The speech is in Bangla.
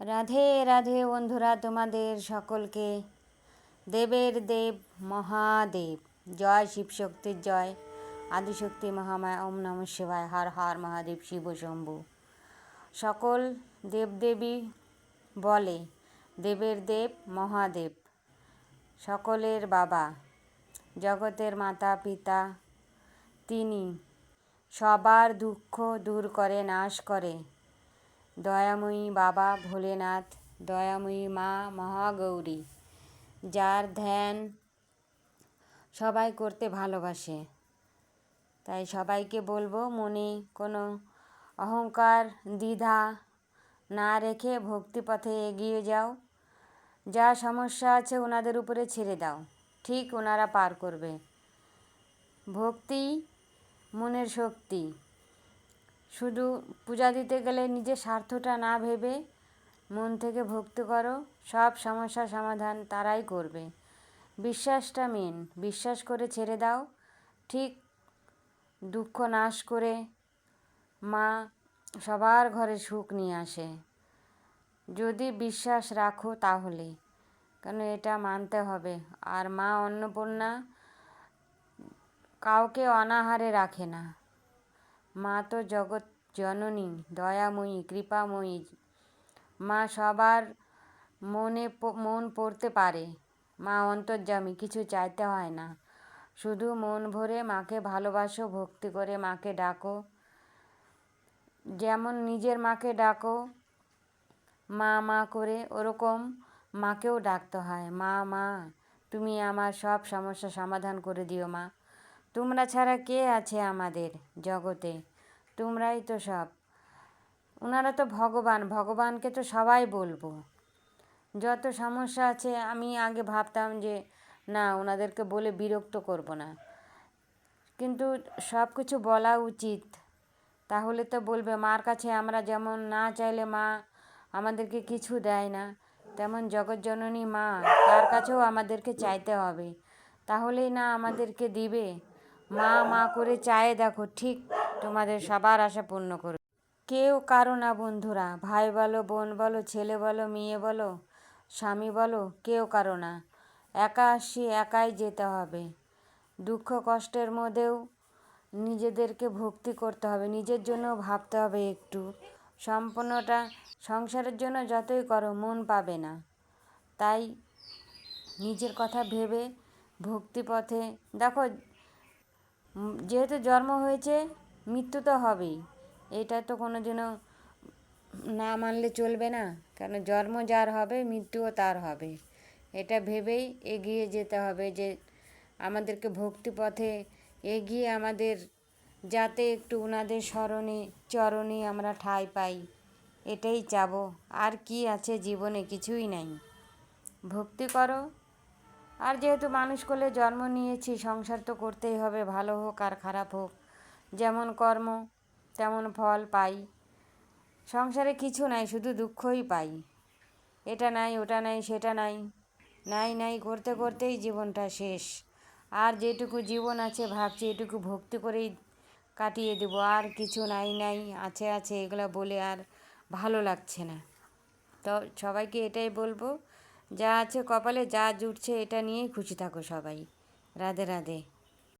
রাধে রাধে বন্ধুরা, তোমাদের সকলকে। দেবের দেব, মহাদেব। জয় শিবশক্তির জয়। আদিশক্তি মহামায়া, ওম নম শিবায়। হর হর মহাদেব, শিব শম্ভু। সকল দেবদেবী বলে, দেবের দেব, মহাদেব। সকলের বাবা, জগতের মাতা, পিতা, তিনি সবার দুঃখ দূর করে, নাশ করে। দয়াময়ী বাবা ভোলেনাথ, দয়াময়ী মা মহাগৌরী, যার ধ্যান সবাই করতে ভালোবাসে। তাই সবাইকে বলব, মনে কোনো অহংকার, দ্বিধা না রেখে ভক্তিপথে এগিয়ে যাও। যা সমস্যা আছে ওনাদের উপরে ছেড়ে দাও। ঠিক ওনারা পার করবে। ভক্তি মনের শক্তি। শুধু পূজা দিতে গেলে নিজের স্বার্থটা না ভেবে মন থেকে ভক্তি করো, সব সমস্যা সমাধান তারাই করবে। বিশ্বাসটা মেন, বিশ্বাস করে ছেড়ে দাও। ঠিক দুঃখ নাশ করে মা সবার ঘরে সুখ নিয়ে আসে। যদি বিশ্বাস রাখো তাহলে, কেন এটা মানতে হবে? আর মা অন্নপূর্ণা কাউকে অনাহারে রাখে না। মা তো জগৎ জননী, দয়াময়ী, কৃপাময়ী। মা সবার মনে মন পড়তে পারে। মা অন্তর্যামী, কিছু চাইতে হয় না। শুধু মন ভরে মাকে ভালোবাসো, ভক্তি করে মাকে ডাকো। যেমন নিজের মাকে ডাকো, মা মা করে, ওরকম মাকেও ডাকতে হয়। মা মা, তুমি আমার সব সমস্যা সমাধান করে দিও মা। তোমরা ছাড়া কে আছে আমাদের জগতে? তোমরাই তো সব। ওনারা তো ভগবান, ভগবানকে তো সবাই বলব। যত সমস্যা আছে, আমি আগে ভাবতাম যে, না ওনাদেরকে বলে বিরক্ত করব না। কিন্তু সব কিছু বলা উচিত। তাহলে তো বলবে, মার কাছে আমরা যেমন না চাইলে মা আমাদেরকে কিছু দেয় না, তেমন জগৎজননী মা তার কাছেও আমাদেরকে চাইতে হবে। তাহলেই না আমাদেরকে দিবে? মা মা করে চায়ে দেখো, ঠিক তোমাদের সবার আশা পূর্ণ করবে। কেউ কারও না বন্ধুরা, ভাই বলো, বোন বলো, ছেলে বলো, মেয়ে বলো, স্বামী বলো, কেউ কারও না। একা আসি, একাই যেতে হবে। দুঃখ কষ্টের মধ্যেও নিজেদেরকে ভক্তি করতে হবে, নিজের জন্য ভাবতে হবে একটু। সম্পূর্ণটা সংসারের জন্য যতই করো, মন পাবে না। তাই নিজের কথা ভেবে ভক্তিপথে, দেখো যেহেতু জন্ম হয়েছে, মৃত্যু তো হবেই। এটা তো কোনো দিনও না মানলে চলবে না। কেন জন্ম যার হবে, মৃত্যুও তার হবে। এটা ভেবেই এগিয়ে যেতে হবে যে আমাদেরকে ভক্তিপথে এগিয়ে আমাদের যাতে একটু ওনাদের স্মরণে, চরণে আমরা ঠাঁই পাই। এটাই চাবো। আর কি আছে জীবনে? কিছুই নাই। ভক্তি করো। আর যেহেতু মানুষ করলে জন্ম নিয়েছি, সংসার তো করতেই হবে, ভালো হোক আর খারাপ হোক। যেমন কর্ম, তেমন ফল পাই। সংসারে কিছু নাই, শুধু দুঃখই পাই। এটা নাই, ওটা নাই, সেটা নাই নাই নাই করতে করতেই জীবনটা শেষ। আর যেটুকু জীবন আছে ভাবছি, এটুকু ভক্তি করেই কাটিয়ে দেব। আর কিছু নাই নাই, আছে আছে, এগুলো বলে আর ভালো লাগছে না। তো সবাইকে এটাই বলব যা আছে কপালে যা জুটছে এটা নিয়েই খুশি থাকো সবাই। রাধে রাধে।